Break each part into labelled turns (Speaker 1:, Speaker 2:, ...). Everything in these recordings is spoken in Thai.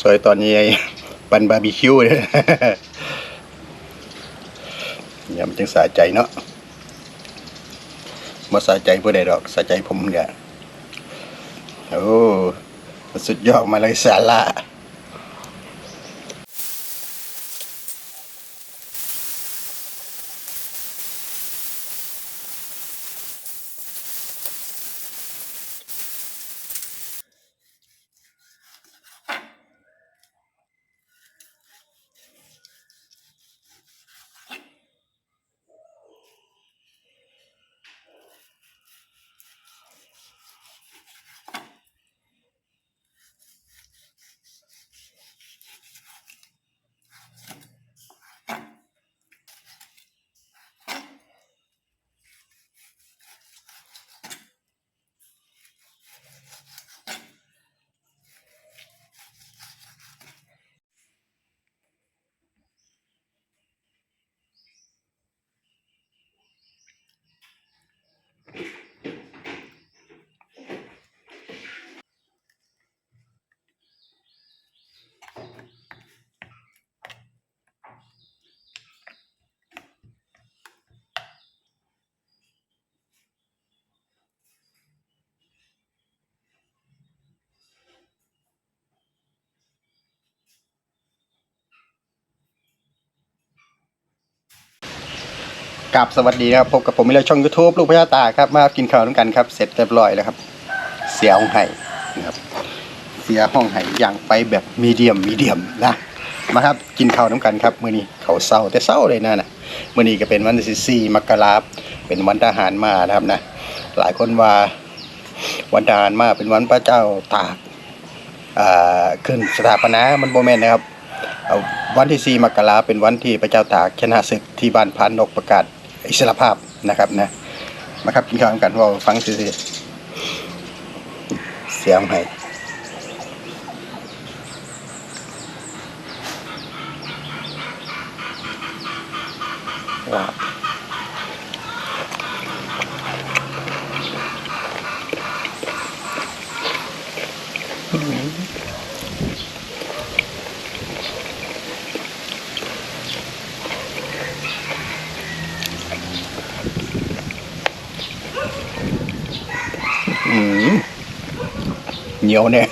Speaker 1: ซอยตอนนี้ปันบาร์บีคิวเนี่ยเนี่ยมันจึงสะใจเนาะมาสะใจผู้ใดดอกสะใจผมเนี่ยโอ้สุดยอดมาเลยสาระ กับสวัสดีนะครับพบกับผมในช่องยูทูบลูกพญาตาครับมากินข้าวด้วยกันครับ เสร็จเรียบร้อยแล้วครับ เสียห้องไห้นะครับ เสียห้องไห้อย่างไปแบบมีเดียมมีเดียมนะมาครับกินข้าวน้ำกันครับมื้อนี้เขาเศร้าแต่เศร้าเลยนะนะมื้อนี้ก็เป็นวันที่สี่มกราเป็นวันทหารมานะครับนะ หลายคนว่าวันทหารมาเป็นวันพระเจ้าตากขึ้นสถาปนามันโบแมนนะครับวันที่4มกราเป็นวันที่พระเจ้าตากชนะศึกที่บ้านพานนกประกาศ อิสรภาพนะครับนะมาครับกินข้าวกันว่าฟังสิเสียงให้ว้าวอื เหนียวเนี่ย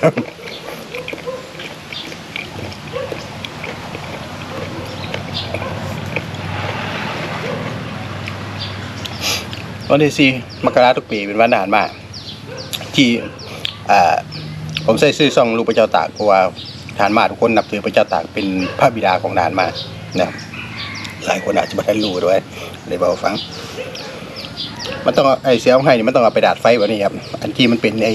Speaker 1: วันที่สี่มกราทุกปีเป็นวันทหารมากที่ผมใส่ซื้อซองลูกพระเจ้าตากเพราะว่าทหารมาทุกคนนับถือพระเจ้าตากเป็นพระบิดาของทหารมานะหลายคนอาจจะไม่ได้รู้ด้วยเลยบอกฟัง มันต้องไอเสียงให้นี่มันต้องเอาไปดาดไฟแบบนี้ครับอันที่มันเป็นไอ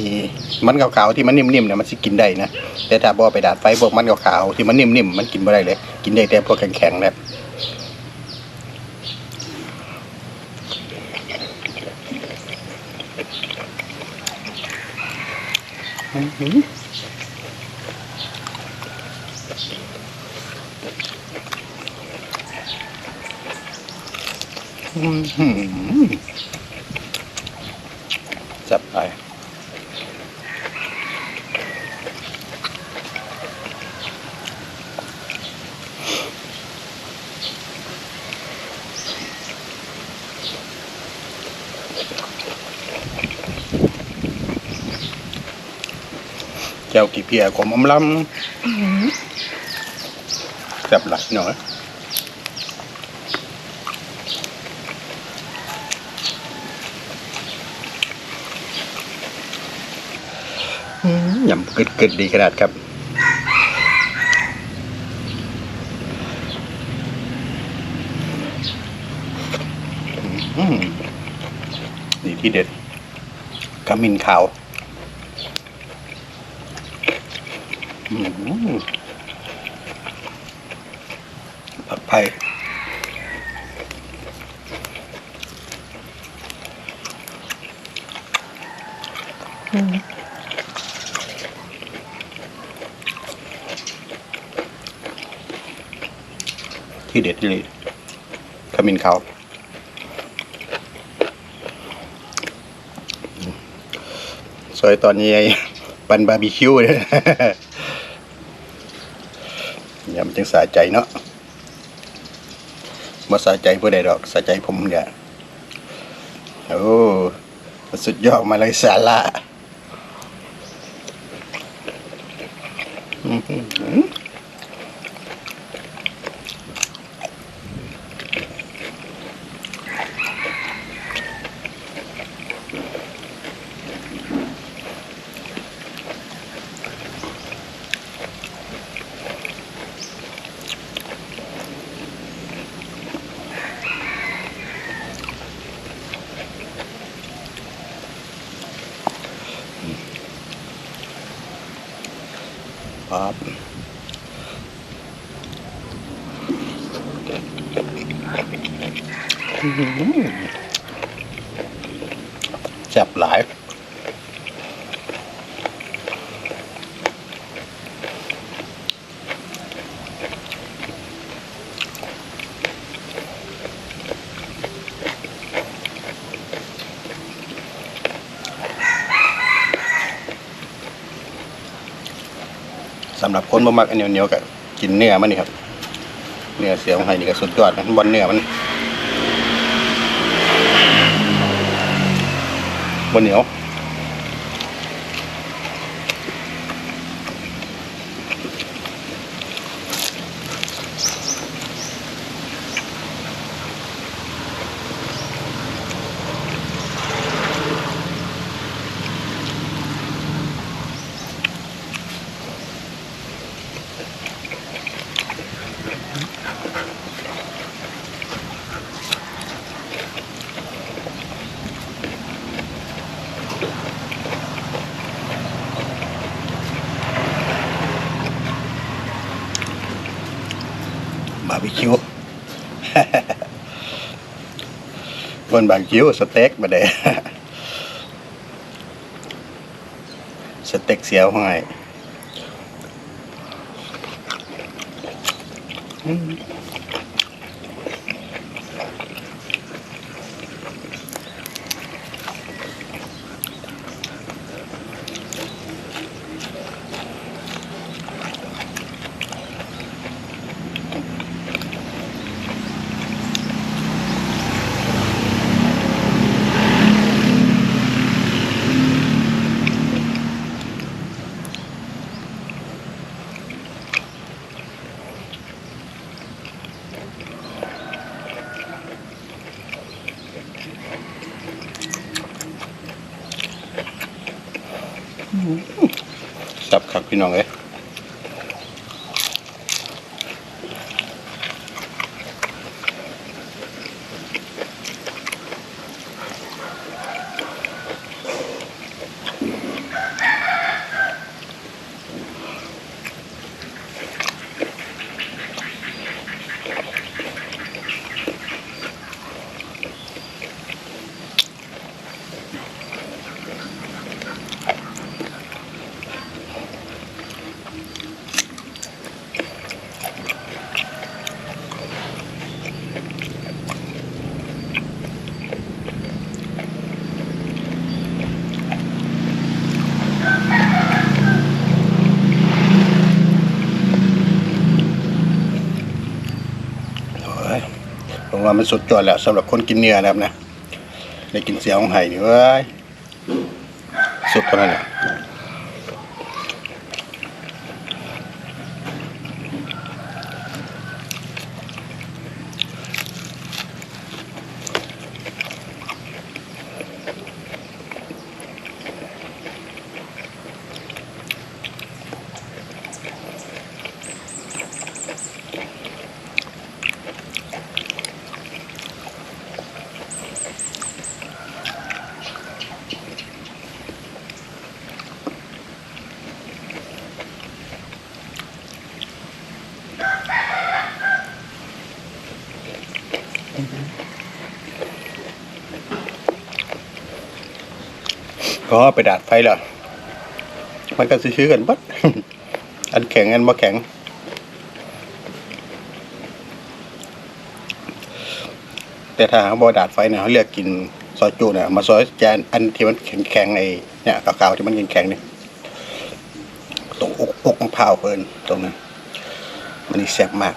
Speaker 1: มันขาวๆที่มันนิ่มๆเนี่ยมันสิกินได้นะแต่ถ้าบ่เอไปดาดไฟพวกมันขาวๆที่มันนิ่มๆมันกินไม่ได้เลย กินได้แต่พวกแข็งๆนะครับอื้อหืออื้อหือ จับไปแก้วกี่เพียขมอมลำแซ่บหลายหน่อย ยำกึดกึดดีขนาดครับอืมนี่ที่เด็ดขมิ้นขาวอืมผักไผ่ที่ เด็ดเลยขมิ้นขาวซอยตอนนี้ปันบาร์บีคิวเนี่ยเนี่ยมันจึงสะใจเนาะมาสะใจผู้ใดดอกสะใจผมเนี่ยโอ้สุดยอดมาเลยสาระอื้อ ครับแซ่บหลายำหรับคนบ่มักอันเหนียวๆก็กินเนื้อมันนี่ครับ เนื้อเสียของไห้นี่ก็สุดยอดนะบนเนื้อมันบนเหนียว บีคิวบนบาร์บีคิวสเต็กมาเด้สเต็กเสียวของไห้อืม พี่น้องเอ้ย ว่ามันสุดยอดแล้วสำหรับคนกินเนื้อนะครับนะได้กินเสียของไห่นี่เว้ยสุดเท่านั้นแหละ ก็ไปดาดไฟแล้วมันก็ซื้อๆกันปัดอันแข็งอันบ่แข็ง แต่ถ้าหากบ่ดาดไฟเนี่ยเขาเลือกกินซอยจุเนี่ยมาซอยแจนอันที่มันแข็งๆไอ้เนี่ยกาวๆที่มันแข็งๆเนี่ยตรงอกอกมะพร้าวเพิ่นตรงนั้นมันนี่แซ่บมาก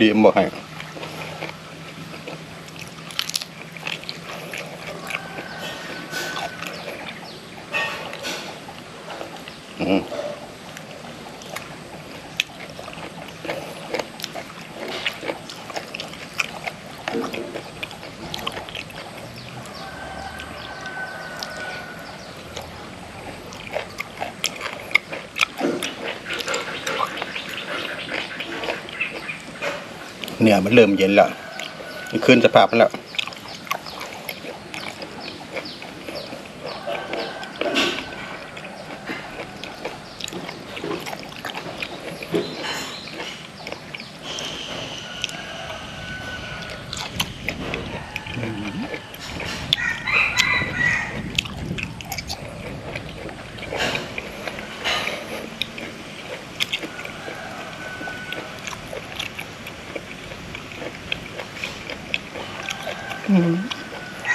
Speaker 1: ดีมบอกให้อืม เนี่ยมันเริ่มเย็นแล้ว คืนสภาพมันแล้ว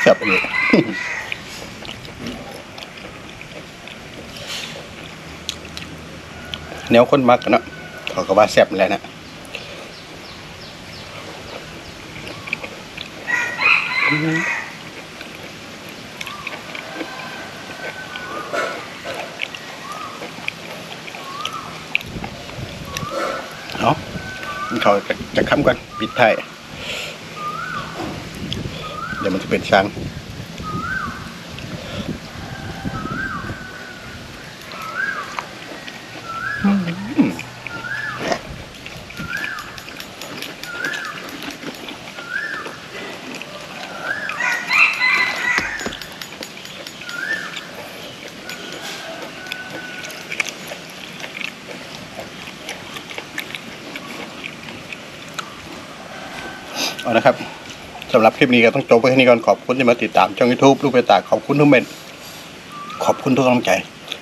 Speaker 1: แซ่บเลยแนวคนมักนเนาะเขาก็ว่าแซ่บแล้วนะเอาะเขาจะจะค้ำก่อนปิดไทย ดี๋ยวมันจะเป็นช้างเอานะครับ สำหรับคลิปนี้ก็ต้องจบไปแค่นี้ก่อนขอบคุณที่มาติดตามช่องยูทูบลูกไปตาขอบคุณทุกเมนขอบคุณทุกกำลังใจ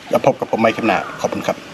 Speaker 1: แล้วพบกับผมใหม่คลิปหน้าขอบคุณครับ